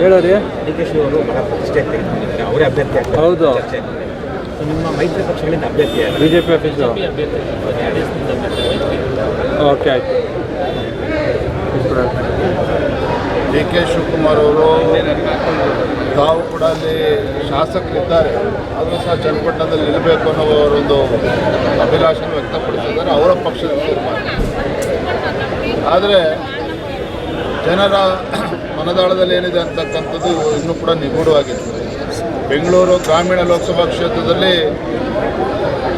ಹೇಳೋರಿ D K she ಅವರು. ಬಹಳ ಪ್ರತಿಷ್ಠೆ ಅವರೇ ಅಭ್ಯರ್ಥಿ ಹೌದು. ನಿಮ್ಮ ಮೈತ್ರಿ ಪಕ್ಷಗಳಿಂದ ಅಭ್ಯರ್ಥಿ ಯಾರು? B J P office okay ಆಯ್ತು. ಡಿ ಕೆ ಶಿವಕುಮಾರ್ ಅವರು ತಾವು ಕೂಡ ಅಲ್ಲಿ ಶಾಸಕರಿದ್ದಾರೆ. ಆದರೂ ಸಹ ಚನ್ನಪಟ್ಟಣದಲ್ಲಿ ನಿಲ್ಲಬೇಕು ಅನ್ನೋ ಅವರೊಂದು ಅಭಿಲಾಷೆಯನ್ನು ವ್ಯಕ್ತಪಡಿಸಿದ್ದಾರೆ. ಅವರ ಪಕ್ಷದ ತೀರ್ಮಾನ. ಆದರೆ ಜನರ ಮನದಾಳದಲ್ಲಿ ಏನಿದೆ ಅಂತಕ್ಕಂಥದ್ದು ಇನ್ನೂ ಕೂಡ ನಿಗೂಢವಾಗಿದೆ. ಬೆಂಗಳೂರು ಗ್ರಾಮೀಣ ಲೋಕಸಭಾ ಕ್ಷೇತ್ರದಲ್ಲಿ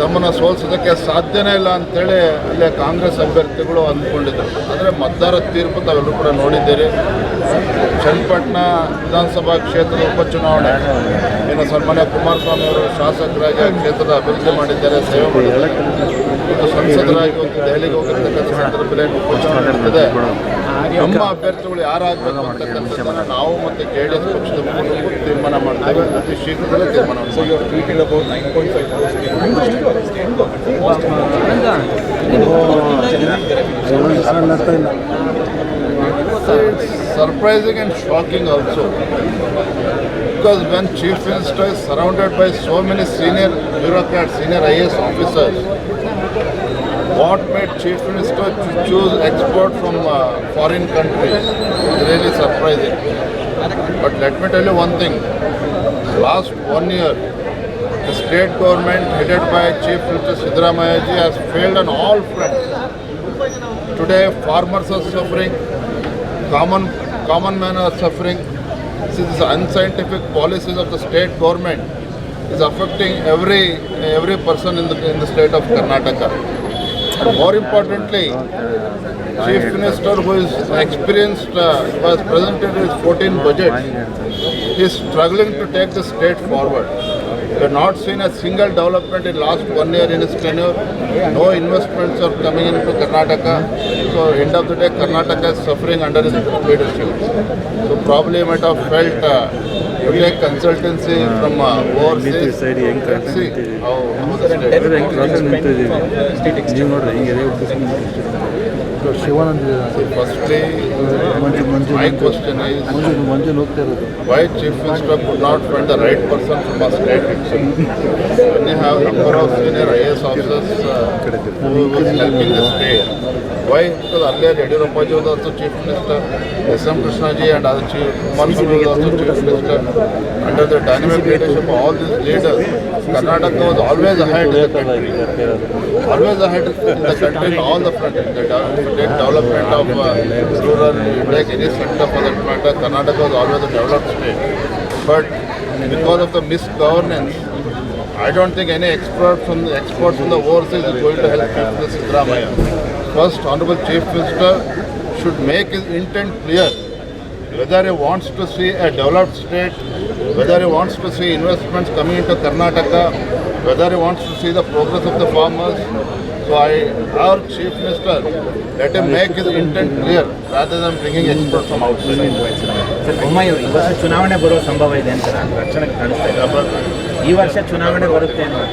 ತಮ್ಮನ್ನು ಸೋಲಿಸೋದಕ್ಕೆ ಸಾಧ್ಯನೇ ಇಲ್ಲ ಅಂತೇಳಿ ಅಲ್ಲೇ ಕಾಂಗ್ರೆಸ್ ಅಭ್ಯರ್ಥಿಗಳು ಅಂದ್ಕೊಂಡಿದ್ದರು ಆದರೆ ಮತದಾರ ತೀರ್ಪು ತಾವೆಲ್ಲರೂ ಕೂಡ ನೋಡಿದ್ದೀರಿ. ಚನ್ನಪಟ್ಟಣ ವಿಧಾನಸಭಾ ಕ್ಷೇತ್ರದ ಉಪಚುನಾವಣೆ. ಏನು ಸನ್ಮಾನ್ಯ ಕುಮಾರಸ್ವಾಮಿ ಅವರು ಶಾಸಕರಾಗಿ ಆ ಕ್ಷೇತ್ರದ ಅಭಿವೃದ್ಧಿ ಮಾಡಿದ್ದಾರೆ, ಸೇವೆ ಮಾಡಿದ್ದಾರೆ. ಸಂಸದರಾಗಿ ಒಂದು ದೆಹಲಿಗೆ ಹೋಗಿರ್ತಕ್ಕಂಥ ಸಂದರ್ಭದಲ್ಲಿ ಉಪಚುನಾವಣೆ ನಡೆದಿದೆ. ನಮ್ಮ ಅಭ್ಯರ್ಥಿಗಳು ಯಾರಾದ್ರೂ ನಾವು ಮತ್ತೆ ಜೆ ಡಿ ಎಸ್ ಪಕ್ಷದ ತೀರ್ಮಾನ ಮಾಡ್ತೀವಿ. ಶೀಘ್ರದಲ್ಲೇ ತೀರ್ಮಾನ surprising and shocking also because when chief minister surrounded by so many senior bureaucrat senior I A S officer what made Chief Minister to choose export from uh, foreign countries is really surprising. But let me tell you one thing. Last one year, the state government headed by Chief Minister Siddaramaya ji has failed on all fronts. Today, farmers are suffering, common common men are suffering. These unscientific policies of the state government is affecting every every person in the in the state of Karnataka. More importantly, Chief Minister, who is experienced, uh, was presented his 14 budget, is struggling to take the state forward. We have not seen a single development in last one year in his tenure. No investments are coming into Karnataka. So end of the day, Karnataka is suffering under his leadership. So probably he might have felt uh, we're consultancy from over BT side ಏಂಜಿ consultancy ನಾವು ಅದರ process ನೀವು ನೋಡ್ರಿ ಹೀಗೆ Shivananda Firstly, Manju Manju my question is, Manju Manju ಹೋಗ್ತಾ ಇರೋದು why Chief Minister could not find the right person from our state itself? When you have number of senior IAS officers uh, who was helping the state, why? Because earlier Yadurappa ji was also Chief Minister, S.M. Krishna ji and other Chief, Kumaraswamy was also Chief Minister. Under the dynamic leadership of all these leaders, Karnataka was always ahead in the country. Always ahead in the country in all the fronts. The development of uh, rural, like any sector for that matter, Karnataka was always a developed state. But because of the misgovernance, I don't think any expert from the experts from the overseas is going to help Minister Siddaramaya. First, Honorable Chief Minister should make his intent clear whether he wants to see a developed state, whether he wants to see investments coming into Karnataka, whether he wants to see the progress of the farmers. So I urge Chief Minister, let him make his intent clear rather than bringing experts from outside. Sir ಚುನಾವಣೆ ಬರೋ ಸಂಭವ ಇದೆ ಅಂತ ನಾನು ರಕ್ಷಣೆಗೆ ಕಾಣಿಸ್ತಾ ಇದೆ ಈ ವರ್ಷ ಚುನಾವಣೆ ಬರುತ್ತೆ ಅನ್ನೋ